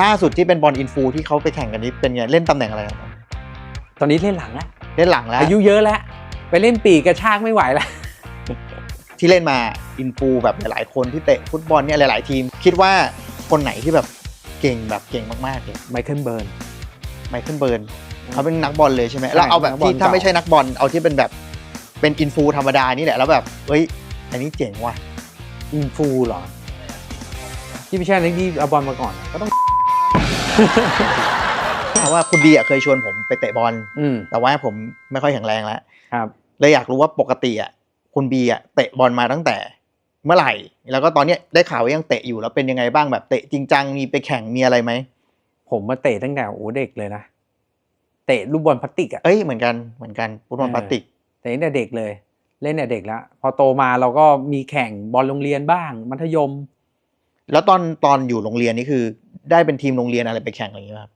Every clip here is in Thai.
ล่าสุดที่เป็นบอลอินฟูที่เขาไปแข่งกันนี้เป็นไงเล่นตำแหน่งอะไรครับตอนนี้เล่นหลังแล้วเล่นหลังแล้วอายุเยอะแล้ว ไปเล่นปีกกระชากไม่ไหวแล้ว ที่เล่นมาอินฟูแบบหลายๆคนที่เตะฟุตบอลเนี่ยหลาย ๆ ทีม คิดว่าคนไหนที่แบบเก่งแบบเก่งมากๆเลยไมเคิลเบิร์นไมเคิลเบิร์นเขาเป็นนักบอลเลยใช่ไหมใช่แล้วเอาแบบนักบอลที่ถ้าเก่าไม่ใช่นักบอลเอาที่เป็นแบบเป็นอินฟูธรรมดานี่แหละแล้วแบบเฮ้ย อันนี้เจ๋งว่ะอินฟูเหรอที่ไม่ใช่นักที่เอาบอลมาก่อนก็ต้อง เพราะว่าคุณบีอะเคยชวนผมไปเตะบอลอืมแต่ว่าผมไม่ค่อยแข็งแรงแล้วครับ เลยอยากรู้ว่าปกติอะคุณบีอะเตะบอลมาตั้งแต่เมื่อไหร่ แล้วก็ตอนเนี้ยได้ข่าวว่ายังเตะอยู่แล้วเป็นยังไงบ้างแบบเตะจริงจังมีไปแข่งมีอะไรไหมผมมาเตะตั้งแต่โอ้เด็กเลยนะเตะลูกบอลพลาสติกอะเอ้ยเหมือนกันเหมือนกันฟุตบอลเออ พลาสติก เตะตั้งแต่เด็กเลย เล่นแต่เด็กแล้วพอโตมาเราก็มีแข่งบอลโรงเรียนบ้าง มัธยม แล้วตอนตอนอยู่โรงเรียนนี่คือ ได้เป็นทีมโรงเรียนอะไรไปแข่งอะไรอย่างเงี้ยครับ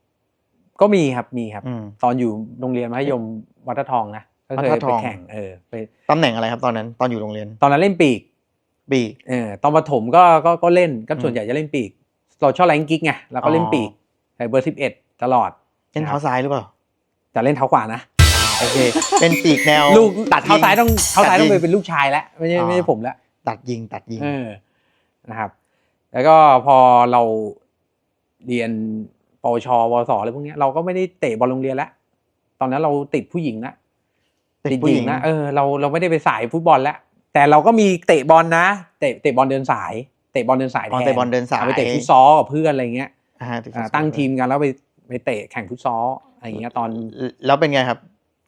ก็มีครับมีครับ อืม ตอนอยู่โรงเรียนมัธยมวัดทองนะก็เคยวัดทไปอง แข่งเออไปตำแหน่งอะไรครับตอนนั้น ตอนอยู่โรงเรียนตอนนั้นเล่นปีกบีก เออตอนประถมก็ก็ก็เล่นก็อืมส่วนใหญ่จะเล่นปีกเราชอบแรงกิ๊กไงเราก็เล่นอ๋อปีกใส่เบอร์สิบเอ็ดตลอดเล่นเท้าครับซ้ายหรือเปล่า แต่เล่นเท้าขวานะ โอเค เป็นปีกแนว ลูกตัดเท้าซ้ายต้องเท้าซ้ายต้องตัดไปยิงเป็นลูกชายแล้วไม่ใช่อ๋อ ไม่ใช่ผมแล้วตัดยิงตัดยิง เออนะครับ แล้วก็พอเรา เรียนปวชวสอะไรพวกเนี้ยเราก็ไม่ได้เตะบอลโรงเรียนแล้วตอนนั้นเราติดผู้หญิงละติดผู้หญิงนะเออเราเราไม่ได้ไปสายฟุตบอลแล้วแต่เราก็มีเตะบอลนะ เตะเตะบอลเดินสายเตะบอลเดินสายแทอ๋อนเตะบอลเดินสายไปเตะฟุตซอลกับเพื่อนอะไรเงี้ยอ่าติดฟุตอ่าซอลตั้งทีมกันแล้วไปไปเตะแข่งฟุตซอลอะไรเงี้ยตอนแล้วเป็นไงครับ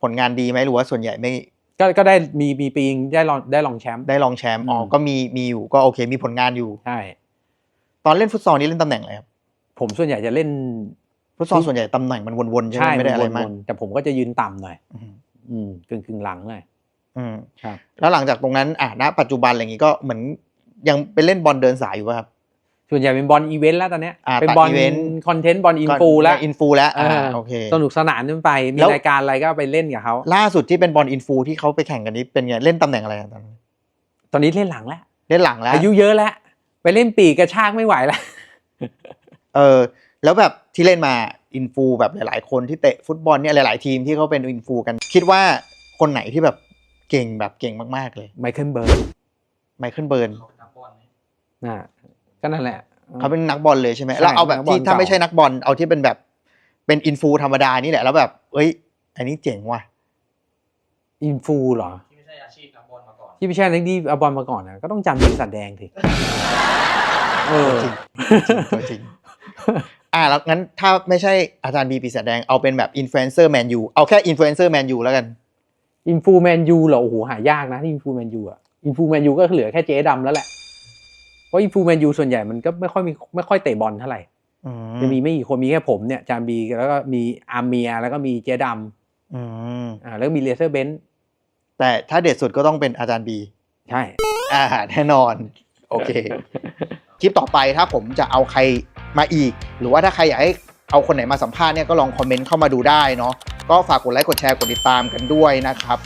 ผลงานดีไหมหรือว่าส่วนใหญ่ไม่ก็ก็ได้มีมีปีนึงได้รองได้รองแชมป์ได้รองแชมป์อ๋ออมก็มีมีอยู่ก็โอเคมีผลงานอยู่ใช่ตอนเล่นฟุตซอลนี่เล่นตำแหน่งอะไรครับ ผมส่วนใหญ่จะเล่นฟุตซอลส่วนใหญ่ตำแหน่งมันวนๆใช่ไหมไม่ได้อะไรมากวนๆแต่ผมก็จะยืนต่ำหน่อย อืมอืมกึ่งกึ่งๆหลังหน่อยอืมครับ แล้วหลังจากตรงนั้นอ่าณปัจจุบันอะไรอย่างงี้ก็เหมือนยังไปเล่นบอลเดินสายอยู่ป่ะครับส่วนใหญ่เป็นบอลอีเวนต์แล้วตอนเนี้ยอ่าเป็นตัดบอลอีเวนต์คอนเทนต์บอลอินฟูแล้วอินฟูแล้วอ่าเออโอเคสนุกสนานขึ้นไปมีแล้วรายการอะไรก็ไปเล่นกับเขาล่าสุดที่เป็นบอลอินฟูที่เขาไปแข่งกันนี้เป็นไงเล่นตำแหน่งอะไรครับตอนนั้นตอนนี้เล่นหลังแล้วเล่นหลังแล้วอายุเยอะแล้วไปเล่นปีกกระชากไม่ไหวแล้ว เออแล้วแบบที่เล่นมาอินฟูแบบหลายๆ คนที่เตะฟุตบอลเนี่ยหลาย ๆ ทีมที่เขาเป็นอินฟูกัน คิดว่าคนไหนที่แบบเก่งแบบเก่งมากๆเลยไมเคิลเบิร์นไมเคิลเบิร์นน่ะก็นั่นแหละ เขาเป็นนักบอลเลยใช่ไหมใช่แล้วเอาแบบนักบอลที่ถ้าเก่าไม่ใช่นักบอลเอาที่เป็นแบบเป็นอินฟูธรรมดานี่แหละแล้วแบบเอ้ย อันนี้เจ๋งว่ะอินฟูเหรอที่ไม่ใช่อาชีพนักบอลมาก่อนที่ไม่ใช่นักที่เอาบอลมาก่อนนะก็ต้องจำปีศาจแดงทีเออจริงตัวจริง อ่าแล้วงั้นถ้าไม่ใช่อาจารย์บีปีศาจแดงเอาเป็นแบบอินฟลูเอนเซอร์แมนยูเอาแค่อินฟลูเอนเซอร์แมนยูแล้วกันอินฟูแมนยูเหรอโอ้โหหายากนะที่อินฟูแมนยูอะอินฟูแมนยูก็เหลือแค่เจ๊ดำแล้วแหละเพราะอินฟูแมนยูส่วนใหญ่มันก็ไม่ค่อยมีไม่ค่อยเตะบอลเท่าไหร่อืจะมีไม่กี่คนมีแค่ผมเนี่ยจามบีแล้วก็มีอาร์เมียแล้วก็มีเจ๊ดอืมำอ่าแล้วก็มีเลเซอร์เบนซ์แต่ถ้าเด็ดสุดก็ต้องเป็นอาจารย์บีใช่ อ่าแน่นอน โอเค คลิปต่อไปถ้าผมจะเอาใคร มาอีก หรือว่าถ้าใครอยากให้เอาคนไหนมาสัมภาษณ์เนี่ยก็ลองคอมเมนต์เข้ามาดูได้เนาะก็ฝากกดไลค์กดแชร์กดติดตามกันด้วยนะครับ